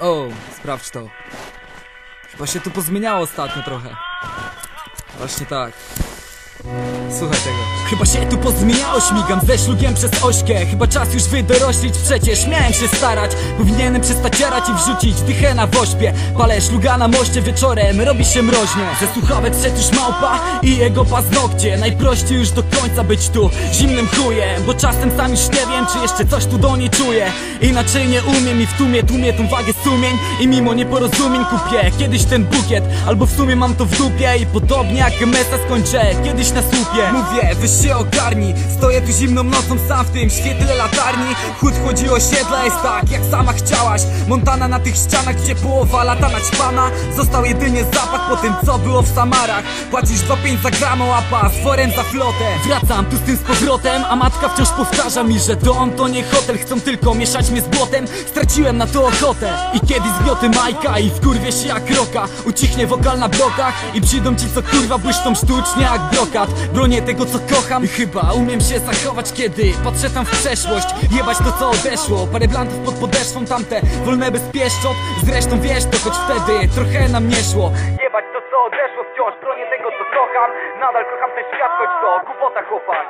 O, sprawdź to. Chyba się tu pozmieniało ostatnio trochę. Właśnie tak. Słuchaj tego. Chyba się tu pozmieniało, śmigam ze szlugiem przez ośkę. Chyba czas już wydoroślić, przecież. Miałem się starać Powinienem przestać jarać i wrzucić dychę na wośpie Palę szluga na moście wieczorem, robi się mroźnie Ze słuchawek szedł już małpa i jego paznokcie. Najprościej już do końca być tu zimnym chujem Bo czasem sam już nie wiem, czy jeszcze coś tu do niej czuję. Inaczej nie umiem i w tłumie tłumię tą wagę sumień I mimo nieporozumień kupię kiedyś ten bukiet Albo w sumie mam to w dupie i podobnie jak mesa skończę. Kiedyś na słupie. Mówię, weź się ogarnij. Stoję tu zimną nocą sam w tym świetle latarni. Chód chodzi osiedla jest tak jak sama chciałaś. Montana na tych ścianach gdzie połowa lata naćpana. Został jedynie zapach po tym co było w Samarach. Płacisz 2,5 za gramo, a pas forem za flotę. Wracam tu z tym z powrotem, a matka wciąż powtarza mi, że dom to nie hotel. Chcą tylko mieszać mnie z błotem, straciłem na to ochotę. I kiedy zgniotę Majka i wkurwię się jak roka. Ucichnie wokal na blokach i przyjdą ci co kurwa błyszczą sztucznie jak brokat Bronię tego co kocham. I chyba umiem się zachować kiedy patrzę tam w przeszłość. Jebać to co odeszło, parę blantów pod podeszwą tamte. Wolne bez pieszczot, zresztą wiesz to choć wtedy trochę nam nie szło. Jebać to co odeszło wciąż, bronię tego co kocham. Nadal kocham ten świat, choć to głupota chłopak